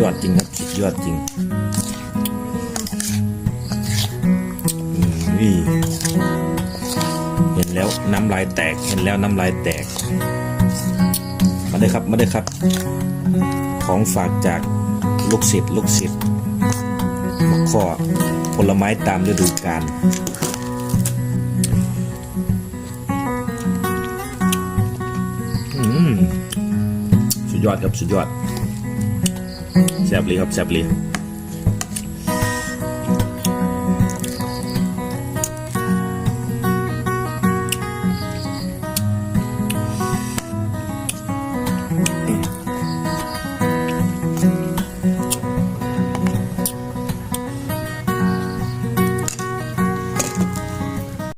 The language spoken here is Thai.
ยอดจริงครับสุดยอดจริงนี่เห็นแล้วน้ำลายแตกเห็นแล้วน้ำลายแตก มาได้ครับมาได้ครับ ของฝากจากลูกศิษย์ลูกศิษย์ข้อผลไม้ตามฤดูกาล ยอดครับสุดยอดแซ่บเลยครับแซ่บเลย